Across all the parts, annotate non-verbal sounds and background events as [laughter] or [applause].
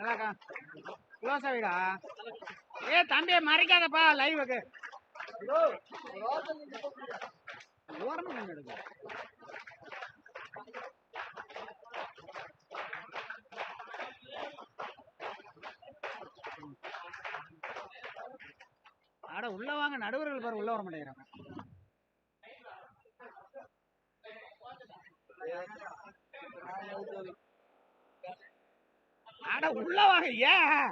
நல்லாக்கா க்ளோஸா வீடா. ஏ தம்பியை மறைக்காதப்பா லைவுக்கு ஓரமா கண்டு எடுக்கு அட உள்ள வாங்க. நடுவர்கள் பாரு உள்ள வர மாட்டேங்கிறான் அட உள்ள வாங்க ஏன்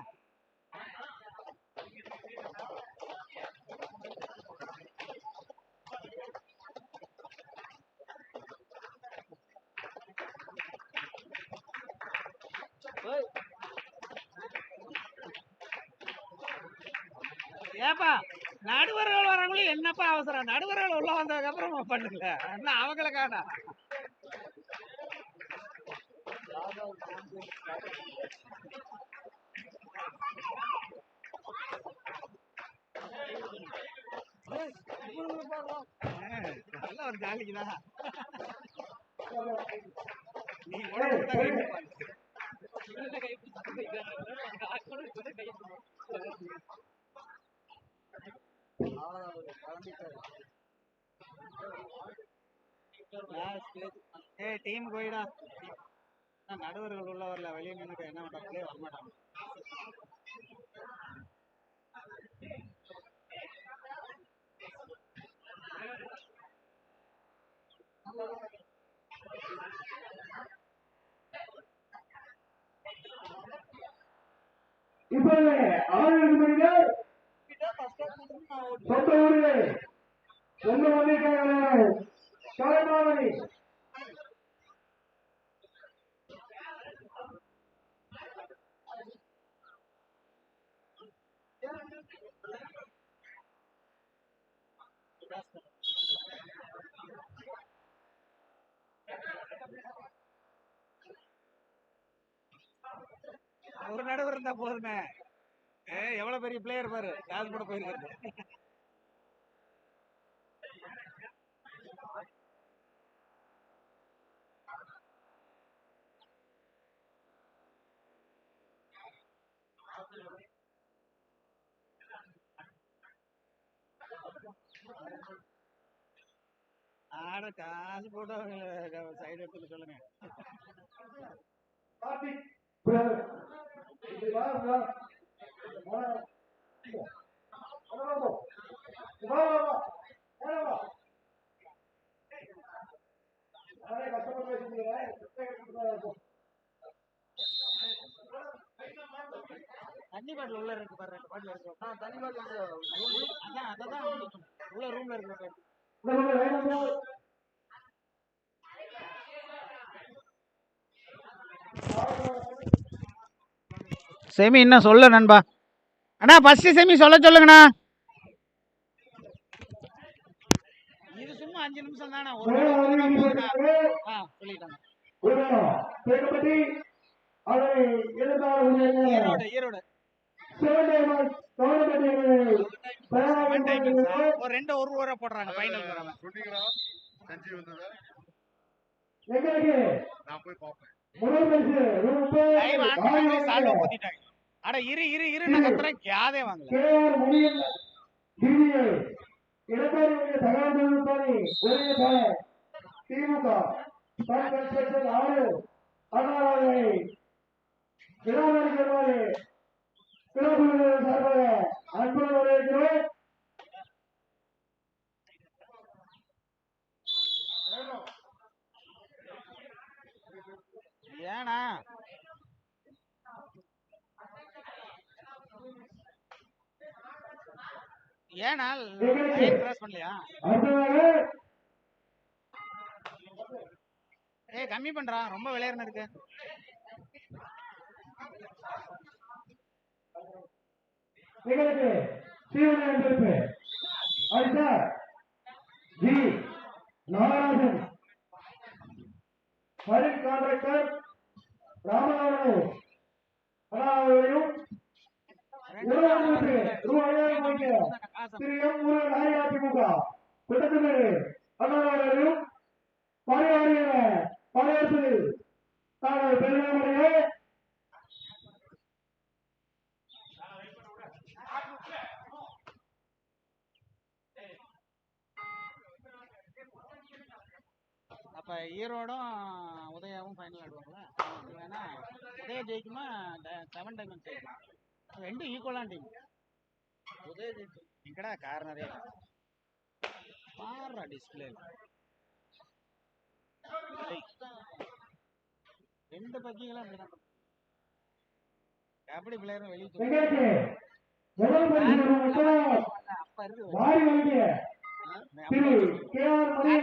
ஏப்பா நடுவர்கள் வரவங்களும் என்னப்பா அவசரம்? நடுவர்கள் உள்ள வந்ததுக்கு அப்புறம் பண்ணுங்க. என்ன அவங்கள காணா? நல்ல ஒரு ஜாலிக்குதான் நீ ஏய் டீம் போயிடா. நடுவர்கள் உள்ள வரல வெளியே நின்னுட்டு என்ன பண்றாங்களே வரமாட்டாங்க இப்பொழுது ஆறு மணிகள் சொந்த ஊரில் சொந்த வந்திருக்காங்க கலைமாமணி ஒரு நடுவர் இருந்தா போதுமே. ஏ எவ்வளவு பெரிய பிளேயர் பாரு. டாஸ் கூட போயிருக்காரு? ஆட காசு போட்டு சைடு எடுத்துக்க சொல்லுங்க. தண்ணி பாட்டில் உள்ள இருக்கு பாரு ரெண்டு பாட்டில் இருக்கு. தண்ணி பாட்டில் அதான் அதான் உள்ள ரூம்ல இருக்கு செமி இன்னும் சொல்ல நண்பா. அண்ணா ஃபர்ஸ்ட் செமி சொல்ல சொல்லுங்கண்ணா. இது சும்மா அஞ்சு நிமிஷம் தானே ஒரு. ஆ சொல்லிட்டாங்க. ஈரோடு ஈரோடு. டைமிங்ஸ் ஒரு ரெண்டு ஒரு ஓவரா போடுறாங்க. ஃபைனல் வராம அட இரு இரு இரு நான் கத்துறேன். திமுக. கன்ஸ்ட்ரக்ஷன் ஆறு அண்ணாவை விழாவரி சிறப்பு சார்பாக அன்புடன் வரவேற்கிறோம். ஏனா? ஏனா? லைன் கிராஸ் பண்ணலையா? ஏய் கம்மி பண்றான் ரொம்ப விளையாடுன இருக்கு எங்களுக்கு சீவன எதிர்ப்பு அடுத்த ஜி நாகராஜன். பரின் கான்ட்ராக்டர் ராமநாதன். அவர்களையும் உலகத்திற்கு ரூபாய் ஐயாயிரம் திரு எம் முருகன் அஇஅதிமுக. திட்டத்தினர் அண்ணாவர்களையும் ஈரோடும் உதயாவும் ஃபைனல் ஆடுவாங்களா? வேணா உதயா ஜெயிக்குமா? செவன் டைமண்ட் ஜெயிக்குமா? ரெண்டும் ஈக்குவலான டீம் உதய ஜெயிக்கும் எங்கடா கார் நிறைய பாடுறா டிஸ்பிளே ரெண்டு பக்கிங்களும் அப்படிதான். கபடி பிளேயரும் வெளியே அப்ப இருக்கு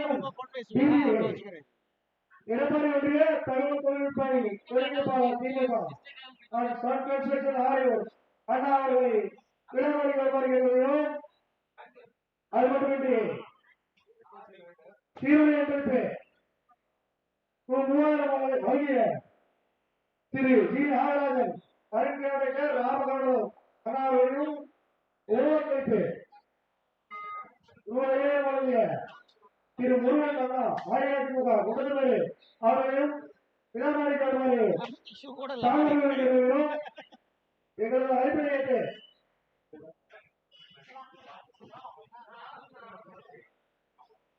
கொண்டு போய் வச்சுக்கிறேன் எடப்பாடி ஒன்றிய தகவல் தொழில்நுட்ப ஒருங்கிணைப்பாளர் திமுக ஷார்ட் கன்ஸ்ட்ரக்ஷன் ஆரியர் அண்ணா அவர்களை விளம்பரி அது மட்டுமின்றி அமைப்பு மூவாயிரம் வழங்கிய திரு ஜி நாகராஜன் அருங்காவலர் ராமகவுடம் அண்ணா அவர்களும் உருவமைப்பு ரூபாயே வழங்கிய திரு முருகன் அண்ணா அஇஅதிமுக குண்டதுமேடு அவர்களும் விழாமணி கருமாறு ஷூ கூட இல்ல எங்களது அடிப்படையேற்று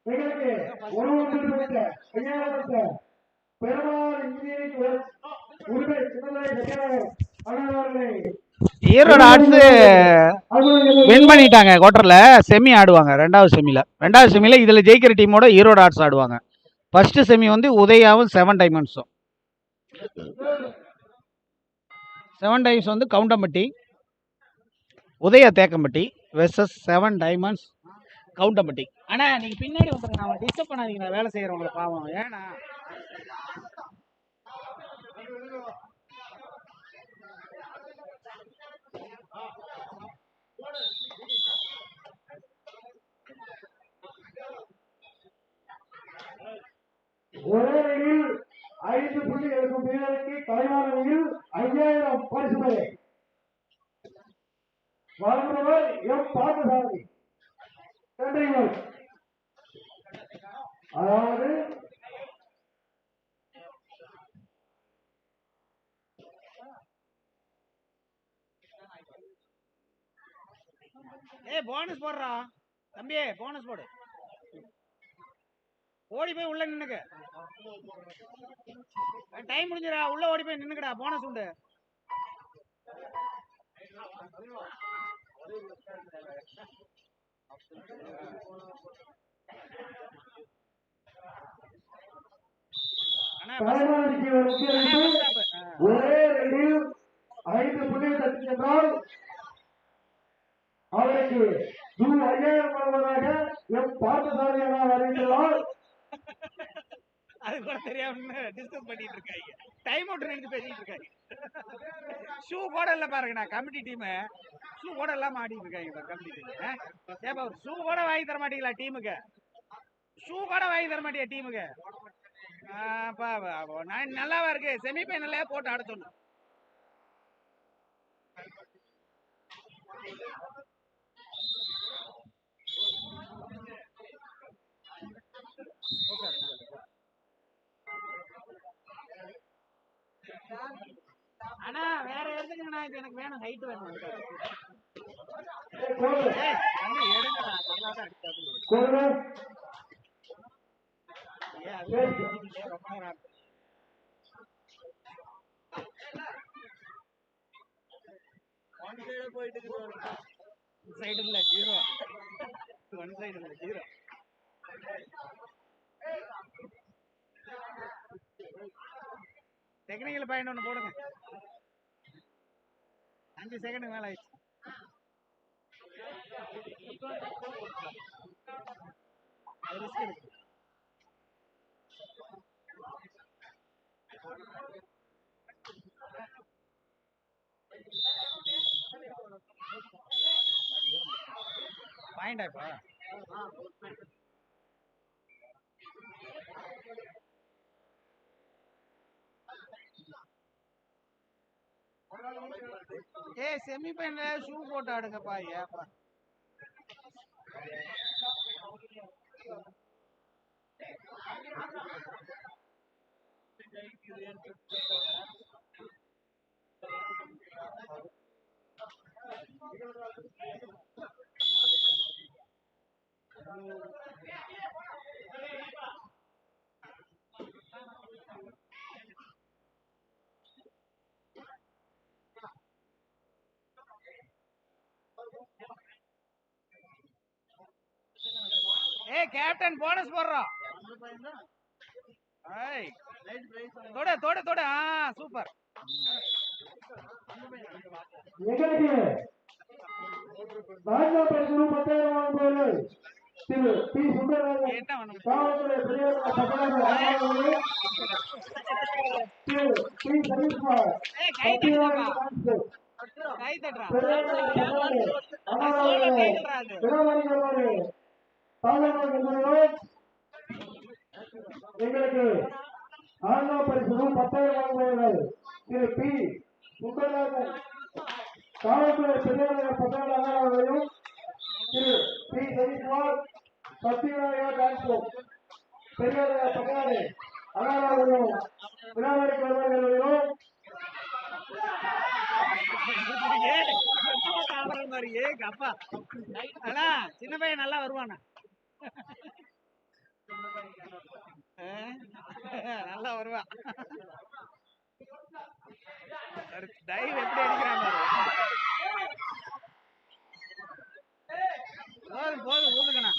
எங்களுக்கு உருவத்திற்கு கையாளப்பட்ட பெருமாள் இன்ஜினியரிங் உரிமை சின்னதாய் கட்டியாளர் அண்ணாவர்களை ஈரோடு ஆர்ட்ஸ் வின் பண்ணிட்டாங்க குவார்டர்ல செமி ஆடுவாங்க ரெண்டாவது செமில ரெண்டாவது செமில இதுல ஜெயிக்கிற டீமோட ஈரோடு ஆர்ட்ஸ் ஆடுவாங்க. ஃபர்ஸ்ட் செமி வந்து உதயாவும் செவன் டைமண்ட்ஸும் செவன் டைம்ஸ் வந்து Kavundampatti Udaya Thekkampatti versus seven diamonds Kavundampatti. அண்ணா நீங்க பின்னாடி வந்துருங்க அவன் டிஸ்டர்ப் பண்ணாதீங்க நான் வேலை செய்யறவங்கள பாவம். ஏன்னா ஒரே அணியில் ஐந்து புள்ளி எடுக்கும் வீரருக்கு தலைவான அணியில் ஐயாயிரம் பரிசு தொகை வழங்குபவர் எம் பார்த்தசாரதி நன்றிகள் அதாவது ஏய் போனஸ் போடுறா. தம்பி போனஸ் போடு. ஓடி போய் உள்ள நின்னுக்க. டைம் முடிஞ்சிடா உள்ள ஓடி போய் நின்னுக்கடா போனஸ் உண்டு. ஒரு ஐந்து புள்ளிகள் தட்டி சென்றால் அவருக்கு ரூ ஐயாயிரம் வழங்குவதாக எம் பார்த்தசாரதி அண்ணா அறிவித்துள்ளார் [laughs] அது கூட தெரியாம டிஸ்கஸ் பண்ணிட்டு இருக்காங்க டைம் அவுட் நின்று பேசிட்டு இருக்காங்க ஷூ கூட இல்ல பாருங்க நான் கமிட்டி டீம் ஷூ கூட இல்லாம ஆடிட்டு இருக்காங்க கமிட்டி டீம் ஏப்பா ஷூ கூட வாங்கி தர மாட்டீங்களா டீமுக்கு ஷூ கூட வாங்கி தர மாட்டியா டீமுக்கு நான் நல்லாவா இருக்கு. செமி ஃபைனல்ல போட்டு ஆட சொன்னேன். அண்ணா வேற எடுத்துக்கங்கண்ணா இது எனக்கு வேணும் ஹைட் வேணும் ஆகுது. சைடு இல்ல ஜீரோ ஒன் சைடு இல்ல ஜீரோ டெக்னிக்கல் பாயிண்ட் ஒன்று போடுங்க. அஞ்சு செகண்டுக்கு மேலே ஆயிடுச்சு. அது பாயிண்டா இப்போ? ಏ ಸೆಮಿಫೈನಲ್ ಶೂ போட்டு ஆடுங்கப்பா ஏப்பா Thank you. கேப்டன் போனஸ் போடுறோம் தொட தொட தொட சூப்பர் கை தட்டுறா பெரியவர் எங்களுக்கு ஆன்மா பரிசு பத்தாயிரம் வாங்குபவர்கள். திரு பி. சுந்தரராஜன். காவல்துறை பெரியவர் பத்தாயிரம் அவர்களையும் திரு பி. சதீஷ்குமார் சத்தியநாயகா டிரான்ஸ்போர்ட் பெரியவர் பத்தாயிரம் அனாராவர்களும் விழாவிற்கு வருவார்களையும் மாதிரி, அண்ணா, சின்ன பையன் நல்லா வருவானா? நல்லா வருவான் டைவ் எப்படி அடிக்கிறான் போதும் போதும் ஊதுக்கண்ணா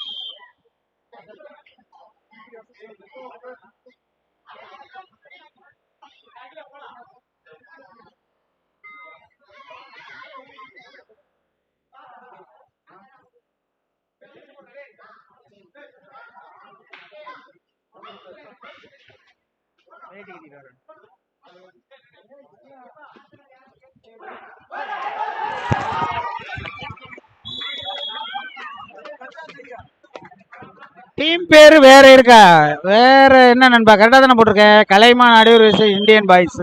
பேர் வேற இருக்கா? வேற என்ன நண்பா? கரெக்டாக தானே போட்டிருக்கேன் கலைமான் அடையூர் இந்தியன் பாய்ஸ்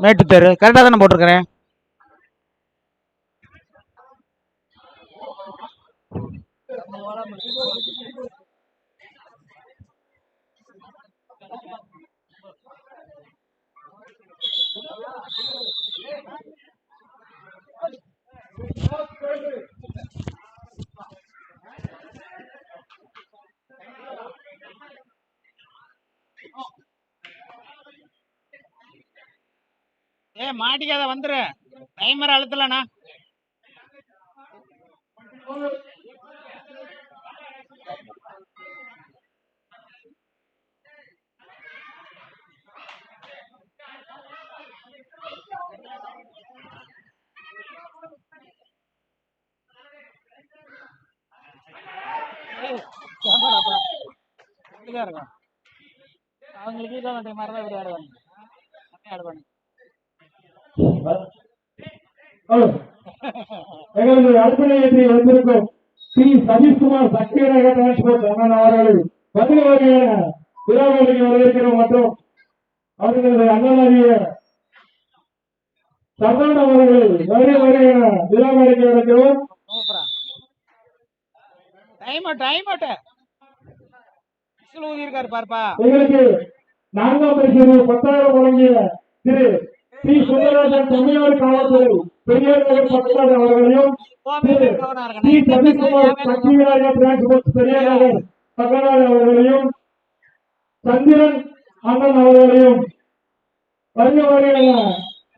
மேட்டு தெரு கரெக்டாக தானே போட்டிருக்கிறேன் ஏ மாட்டிக்காத வந்துரு. டைமர் அழுத்தலண்ணா. இருக்கும் அவங்களுக்கு இதான் மாதிரி தான் இப்படி ஆடுவாங்க ஆடுவாங்க எங்களது அர்ப்பணியத்தை வந்திருக்கும் ஸ்ரீ சதீஷ்குமார் சக்திநகர டிரான்ஸ்போர்ட் அண்ணன் அவர்கள் பதில வகையான விழாவிற்கு வரவேற்கிறோம் மற்றும் அவர்களது அண்ணனாகிய சர்தார் அவர்கள் வருகை வருகிறோம். சூப்பரா. டைம் டைம் அவுட் விசில் ஊதி இருக்காரு பாருப்பா. எங்களுக்கு நான்காம் பரிசு பத்தாயிரம் வழங்கிய திரு பி சுந்தரராஜன் தமிழ்நாடு காவல்துறை பெரியார் நகர் பக்கத்தாடு அவர்களையும் திரு பி சதீஷ்குமார் சக்திவிநாயக டிரான்ஸ்போர்ட் பெரியார் நகர் பக்கத்தாடு அவர்களையும் சந்திரன் அண்ணன் அவர்களையும் வருக வருகிற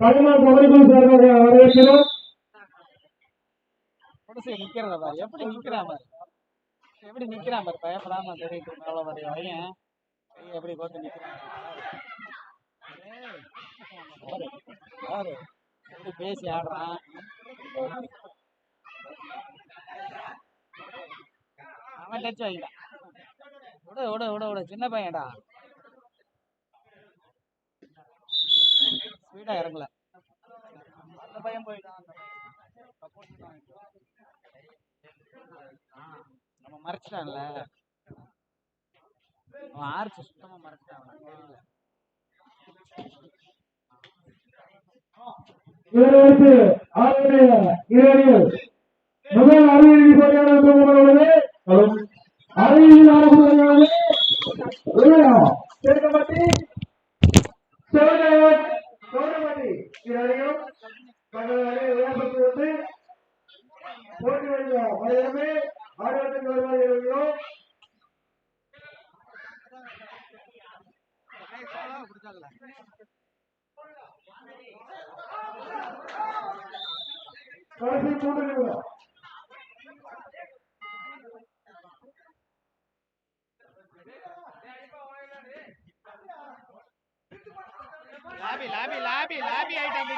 கடின கபடிக்குழு சார்பாக வரவேற்கிறோம் எப்படி எப்படி நிக்கிறான் பாரு பயப்படாம தெரியுது அவ்வளவு வரைய பையன். பையன் எப்படி பார்த்து நிக்கிறான் எப்படி பேசி ஆடுறான். அவன் டச் வாங்கிட்டான். விடு விடு விடு விடு. சின்ன பையன்டா. ஸ்பீடா இறங்கல. அந்த பையன் போயிட்டான். அந்த support தான் நம்ம மறைச்சிட்டான்ல. அவன் ஆர்ச்சி சுத்தமா மறைச்சிட்டான் தெரியல. முதல் அறிவியல் பொறியாளர் தூங்குவது அறிவியல் கவுண்டமட்டி இதையும் தங்களுடைய விளையாட்டு வந்து போட்டி வருகிற மலையமே ஆர்வத்துக்கு வருவார்கள் கடைசி மூன்று நிமிடம் lobby lobby lobby lobby item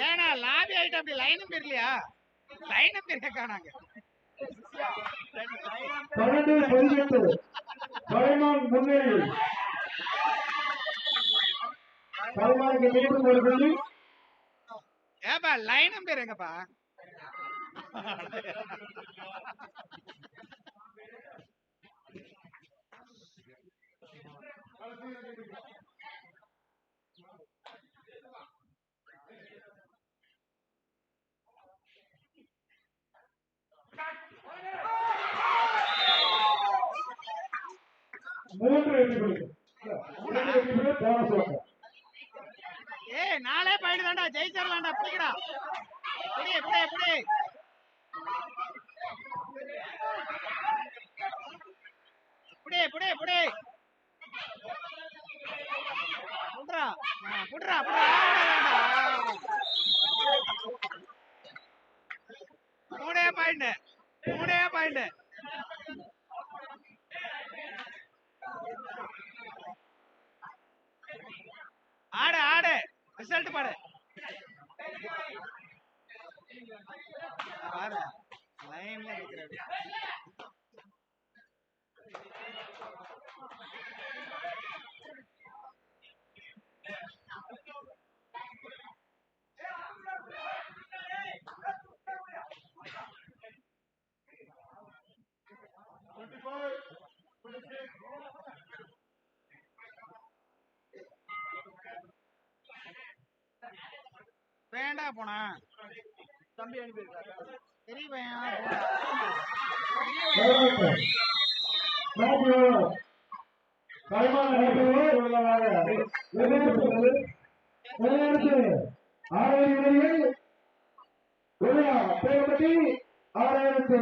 ஏனா லாபி ஐட்டம் அப்படி லைனும் தெரியலையா லைனும் தெரிய காணாங்க முன்னேறி ஏப்பா லைனும் பேர் எங்கப்பா? மூன்று வெற்றி புள்ளி மூன்று வெற்றி புள்ளி பாயிண்ட் மூணே பாயிண்ட் ஆடு ஆடு ரிசல்ட் பாடு பாரு லைன்ல நிக்கிறாரு வேண்டா போனா தம்பி அனுப்பியிருக்காரு பெரிய பையன் ஆறாயிரத்து